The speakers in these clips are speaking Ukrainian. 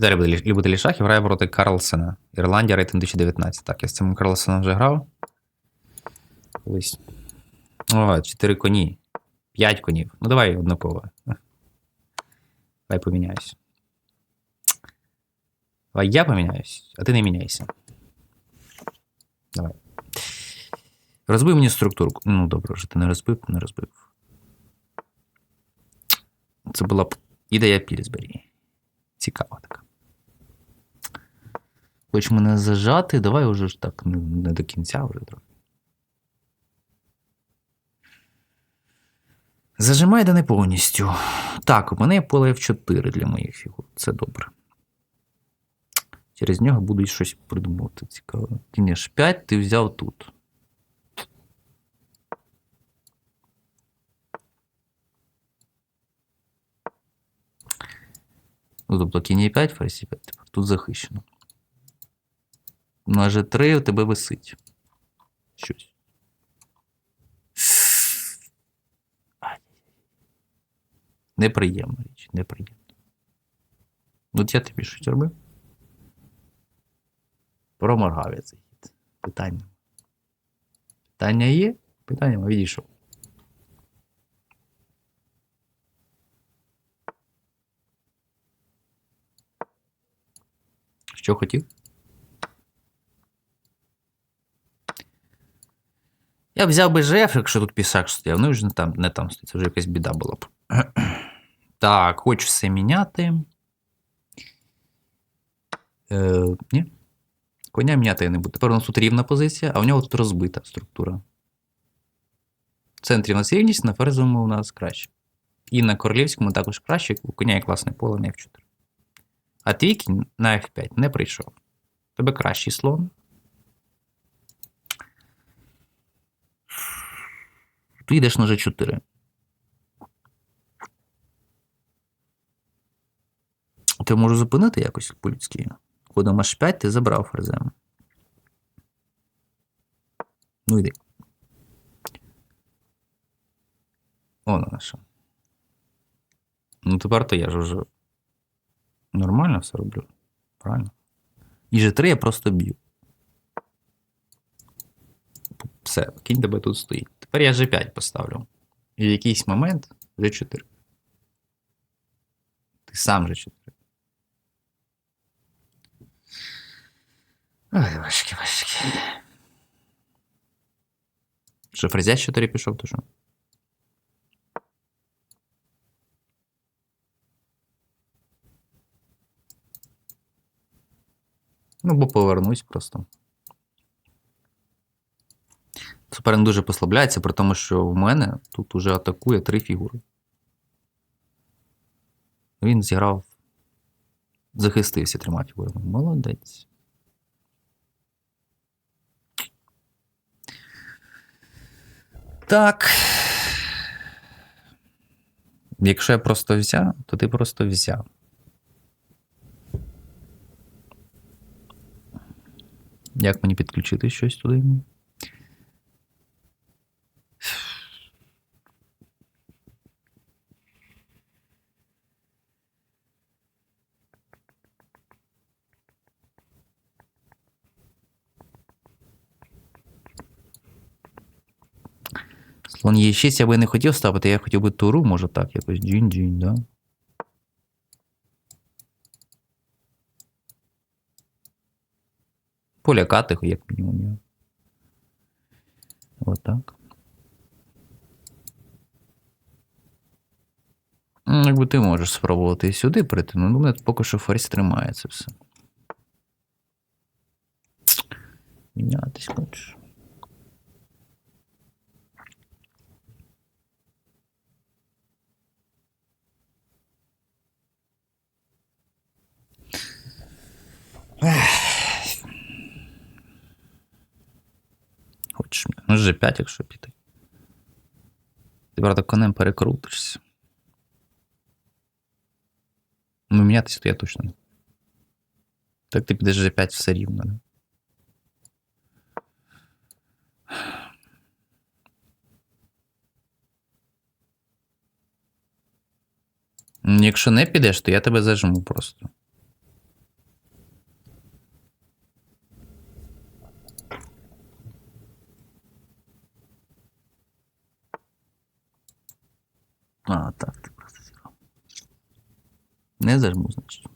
Віталій буде- любитель шахів грає проти Карлсена. Ірландія рейтинг 2019. Так, я з цим Карлсеном вже грав. Колись. О, 4 коні. 5 конів. Ну давай однаково. Давай поміняюсь. Давай я поміняюсь, а ти не міняйся. Давай. Розбив мені структурку. Ну, добре, вже ти не розбив, не розбив. Це була б ідея Пілсбері. Цікава така. Хоч мене зажати, давай уже ж так не, не до кінця вже трохи. Зажимай да не повністю. Так, у мене є поле F4 для моїх фігур. Це добре. Через нього буду щось придумувати цікаве. Кінь H5 ти взяв тут. Ну, тобто кінь E5, ферзь E5, тепер тут захищено. На G3 у тебе висить. Щось. Неприємна річ, неприємна. От я тобі щось робив. Проморгав я цей хід. Питання. Питання є? Питання відійшов. Що хотів? Я б взяв би ЖФ, якщо тут пісак стояв. Ну, вже не там, не там стоїть, це вже якась біда була б. Так, хочу все міняти. Е, ні. Коня міняти я не буду. Тепер у нас тут рівна позиція, а у нього тут розбита структура. В центрі у нас рівність, на ферзовому у нас краще. І на королівському також краще, у коня є класне поле на F4. А твій кінь на F5 не прийшов. Тебе кращий слон. Ти йдеш на G4. Ти можу зупинити якось по-людськи. Ходом H5 ти забрав ферзем. Ну йди. О, наша. Ну тепер то я ж вже нормально все роблю. Правильно? І G3 я просто б'ю. Все, кінь тебе тут стоїть. Тепер я G5 поставлю. І в якийсь момент G4. Ти сам G4. Ой, важкі, важкі. Що, фрезя 4 пішов, то що? Ну, бо повернусь просто. Суперник дуже послабляється, при тому, що в мене тут уже атакує три фігури. Він зіграв. Захистився трьома фігурами. Молодець. Так. Якщо я просто взяв, то ти просто взяв. Як мені підключити щось туди? Слон є 6 я би не хотів ставити, я хотів би туру, може так, якось джін-джін, да? Полякати, як мінімум. я. Отак. Ну, Якби ти можеш спробувати і сюди прийти, ну мене поки що ферзь тримає це все. Мінятись хочеш. Ну, G5, якщо піти. Ти, правда, конем перекрутишся. Ну, мінятися то я точно не. Так ти підеш G5 все рівно, да? Якщо не підеш, то я тебе зажму просто. А, так, ти просто зіграв. Не зажму, значить.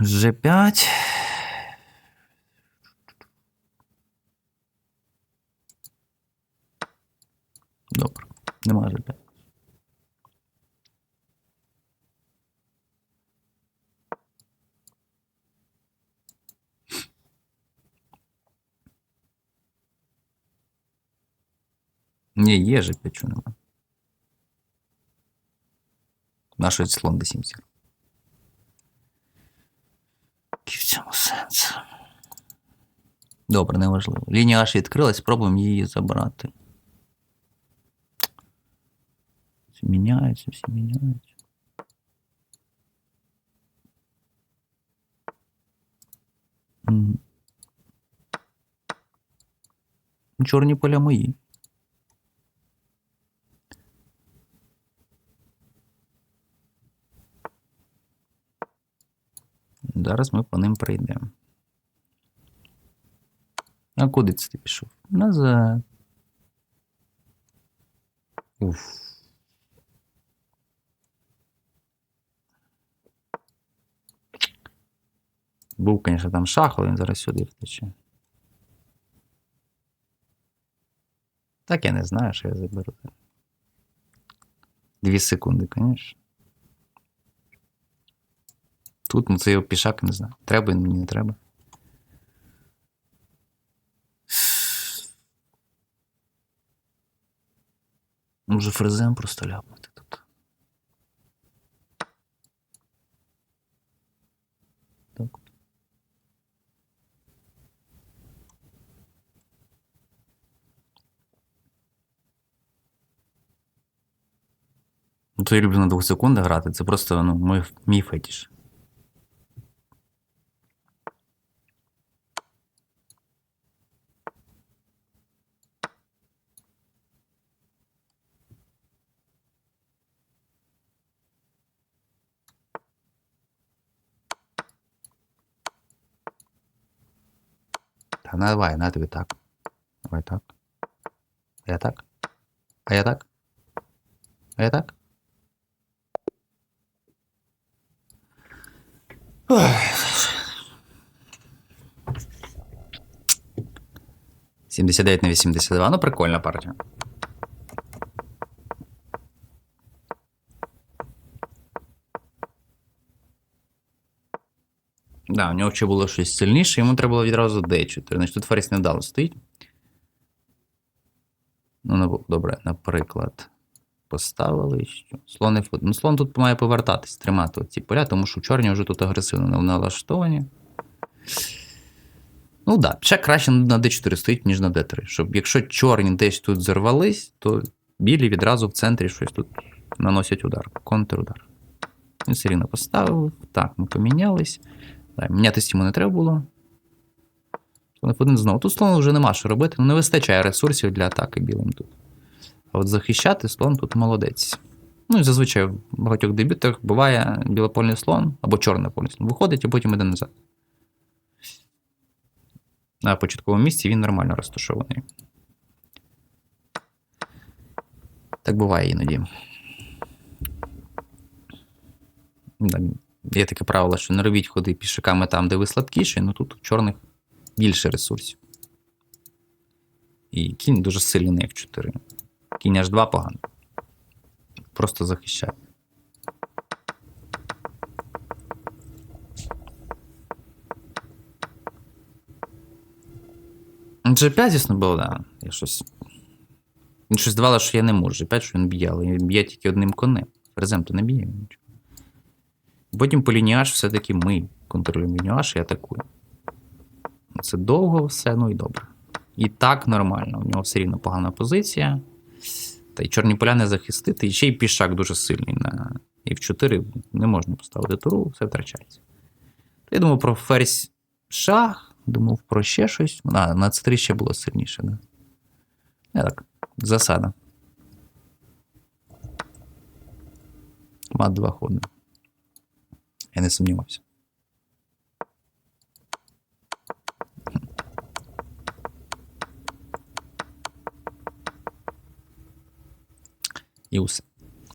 G5. Добре, нема G5. Ні, є G5, чого нема. Наш слон до 7 зіграв. Який в цьому сенс? Добре, неважливо. Лінія аж відкрилась, спробуємо її забрати. Всі міняються, всі міняються. Мгм. Чорні поля мої. Зараз ми по ним прийдемо. А куди це ти пішов? Назад. Уф. Був, звісно, там шах, але він зараз сюди втече. Так я не знаю, що я заберу. Дві секунди, звісно. Тут, ну це його пішак, не знаю. Треба він мені не треба. Може фрезем просто ляпнути тут. Так. Ну, то я люблю на двох секундах грати. Це просто ну, мій, мій фетіш. Та ну, давай, на тобі так. Давай так. А я так? А я так? А я так? Ой. 79 на 82. Ну, прикольна партія. Да, у нього ще було щось сильніше, йому треба було відразу D4. Значить, тут ферзь невдало стоїть. Ну, добре, наприклад, поставили. Що? Слон, F1. ну, слон тут має повертатись, тримати ці поля, тому що чорні вже тут агресивно налаштовані. Ну так, да, ще краще на D4 стоїть, ніж на D3. Щоб якщо чорні десь тут зарвались, то білі відразу в центрі щось тут наносять удар, контрудар. Він все рівно поставив. Так, ми помінялись. Так, мінятися йому не треба було. Слон F1 знову. Тут слону вже нема що робити, ну не вистачає ресурсів для атаки білим тут. А от захищати слон тут молодець. Ну і зазвичай в багатьох дебютах буває білопольний слон або чорний польний слон. Виходить, а потім іде назад. На початковому місці він нормально розташований. Так буває іноді. Є таке правило, що не робіть ходи пішаками там, де ви слабкіші, ну тут чорних більше ресурсів. І кінь дуже сильний на F4. Кінь аж 2 погано. Просто захищає. G5, звісно, було, да. Я щось. Він щось здавало, що я не можу. G5, що він б'є, але він б'є тільки одним конем. Ферзем то не б'є нічого. Потім по лініаж все-таки ми контролюємо лініаж і атакуємо. Це довго все, ну і добре. І так нормально. У нього все рівно погана позиція. Та й чорні поля не захистити. І ще й пішак дуже сильний на F4 не можна поставити туру, все втрачається. Я думав про ферзь шах, думав про ще щось. А, на c3 ще було сильніше, да? Не так. Засада. Мат 2 ходи. Я не сумнівався. І усе.